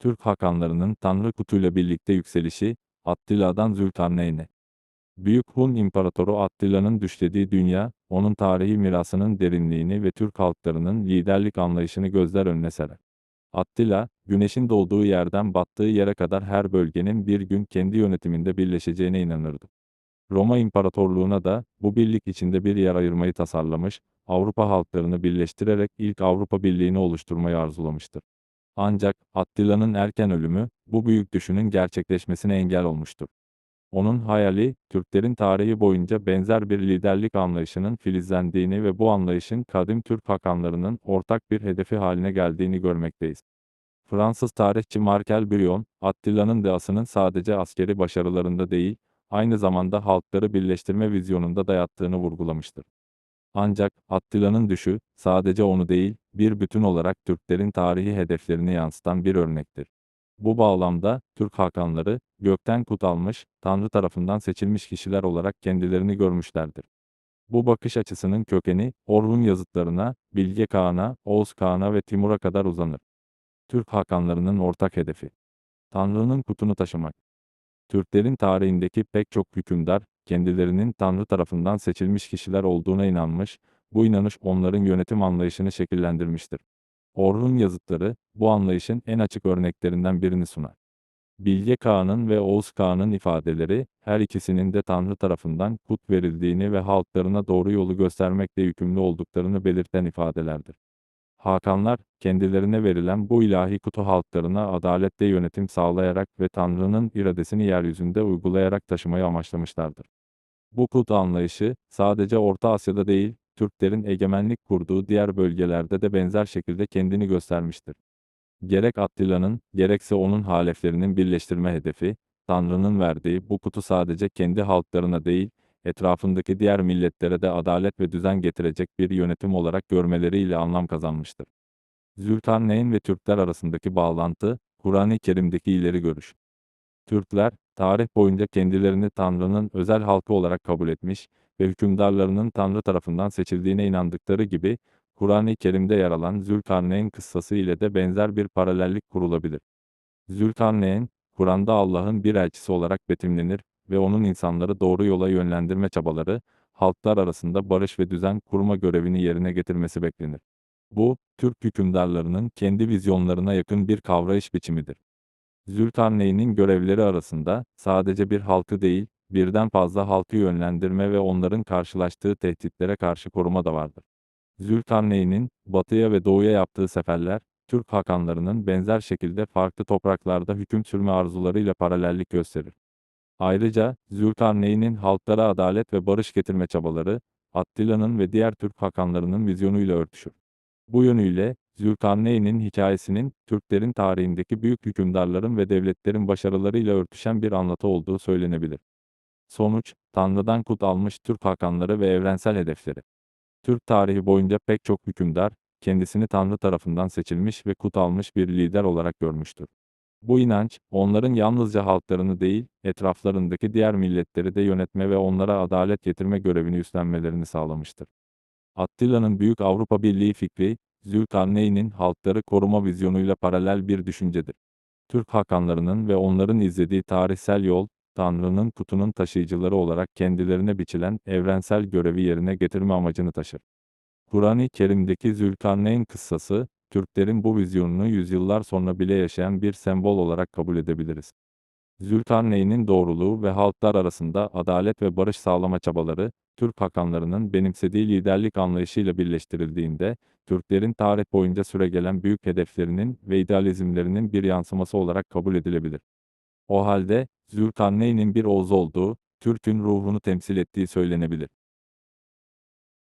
Türk hakanlarının Tanrı Kutu'yla birlikte yükselişi, Attila'dan Zülkarneyn'e. Büyük Hun İmparatoru Attila'nın düşlediği dünya, onun tarihi mirasının derinliğini ve Türk halklarının liderlik anlayışını gözler önüne serer. Attila, güneşin doğduğu yerden battığı yere kadar her bölgenin bir gün kendi yönetiminde birleşeceğine inanırdı. Roma İmparatorluğu'na da bu birlik içinde bir yer ayırmayı tasarlamış, Avrupa halklarını birleştirerek ilk Avrupa Birliği'ni oluşturmayı arzulamıştır. Ancak Attila'nın erken ölümü bu büyük düşünün gerçekleşmesine engel olmuştur. Onun hayali, Türklerin tarihi boyunca benzer bir liderlik anlayışının filizlendiğini ve bu anlayışın kadim Türk hakanlarının ortak bir hedefi haline geldiğini görmekteyiz. Fransız tarihçi Markel Brion, Attila'nın deasının sadece askeri başarılarında değil, aynı zamanda halkları birleştirme vizyonunda da yattığını vurgulamıştır. Ancak Attila'nın düşü, sadece onu değil, bir bütün olarak Türklerin tarihi hedeflerini yansıtan bir örnektir. Bu bağlamda, Türk hakanları, gökten kut almış, Tanrı tarafından seçilmiş kişiler olarak kendilerini görmüşlerdir. Bu bakış açısının kökeni, Orhun yazıtlarına, Bilge Kağan'a, Oğuz Kağan'a ve Timur'a kadar uzanır. Türk hakanlarının ortak hedefi. Tanrı'nın kutunu taşımak. Türklerin tarihindeki pek çok hükümdar, kendilerinin Tanrı tarafından seçilmiş kişiler olduğuna inanmış, bu inanış onların yönetim anlayışını şekillendirmiştir. Orhun yazıtları, bu anlayışın en açık örneklerinden birini sunar. Bilge Kağan'ın ve Oğuz Kağan'ın ifadeleri, her ikisinin de Tanrı tarafından kut verildiğini ve halklarına doğru yolu göstermekle yükümlü olduklarını belirten ifadelerdir. Hakanlar, kendilerine verilen bu ilahi kutu halklarına adaletle yönetim sağlayarak ve Tanrı'nın iradesini yeryüzünde uygulayarak taşımayı amaçlamışlardır. Bu kut anlayışı, sadece Orta Asya'da değil, Türklerin egemenlik kurduğu diğer bölgelerde de benzer şekilde kendini göstermiştir. Gerek Attila'nın, gerekse onun haleflerinin birleştirme hedefi, Tanrı'nın verdiği bu kutu sadece kendi halklarına değil, etrafındaki diğer milletlere de adalet ve düzen getirecek bir yönetim olarak görmeleriyle anlam kazanmıştır. Zülkarneyn ve Türkler arasındaki bağlantı, Kur'an-ı Kerim'deki ileri görüş. Türkler, tarih boyunca kendilerini Tanrı'nın özel halkı olarak kabul etmiş ve hükümdarlarının Tanrı tarafından seçildiğine inandıkları gibi, Kur'an-ı Kerim'de yer alan Zülkarneyn kıssası ile de benzer bir paralellik kurulabilir. Zülkarneyn, Kur'an'da Allah'ın bir elçisi olarak betimlenir ve onun insanları doğru yola yönlendirme çabaları, halklar arasında barış ve düzen kurma görevini yerine getirmesi beklenir. Bu, Türk hükümdarlarının kendi vizyonlarına yakın bir kavrayış biçimidir. Zülkarneyn'in görevleri arasında, sadece bir halkı değil, birden fazla halkı yönlendirme ve onların karşılaştığı tehditlere karşı koruma da vardır. Zülkarneyn'in, batıya ve doğuya yaptığı seferler, Türk hakanlarının benzer şekilde farklı topraklarda hüküm sürme arzularıyla paralellik gösterir. Ayrıca, Zülkarneyn'in halklara adalet ve barış getirme çabaları, Attila'nın ve diğer Türk hakanlarının vizyonuyla örtüşür. Bu yönüyle, Zülkarneyn'in hikayesinin, Türklerin tarihindeki büyük hükümdarların ve devletlerin başarılarıyla örtüşen bir anlatı olduğu söylenebilir. Sonuç, Tanrı'dan kut almış Türk hakanları ve evrensel hedefleri. Türk tarihi boyunca pek çok hükümdar, kendisini Tanrı tarafından seçilmiş ve kut almış bir lider olarak görmüştür. Bu inanç, onların yalnızca halklarını değil, etraflarındaki diğer milletleri de yönetme ve onlara adalet getirme görevini üstlenmelerini sağlamıştır. Attila'nın Büyük Avrupa Birliği fikri, Zülkarneyn'in halkları koruma vizyonuyla paralel bir düşüncedir. Türk hakanlarının ve onların izlediği tarihsel yol, Tanrı'nın kutunun taşıyıcıları olarak kendilerine biçilen evrensel görevi yerine getirme amacını taşır. Kur'an-ı Kerim'deki Zülkarneyn kıssası, Türklerin bu vizyonunu yüzyıllar sonra bile yaşayan bir sembol olarak kabul edebiliriz. Zülkarneyn'in doğruluğu ve halklar arasında adalet ve barış sağlama çabaları, Türk hakanlarının benimsediği liderlik anlayışıyla birleştirildiğinde, Türklerin tarih boyunca süregelen büyük hedeflerinin ve idealizmlerinin bir yansıması olarak kabul edilebilir. O halde, Zülkarneyn'in bir Oğuz olduğu, Türk'ün ruhunu temsil ettiği söylenebilir.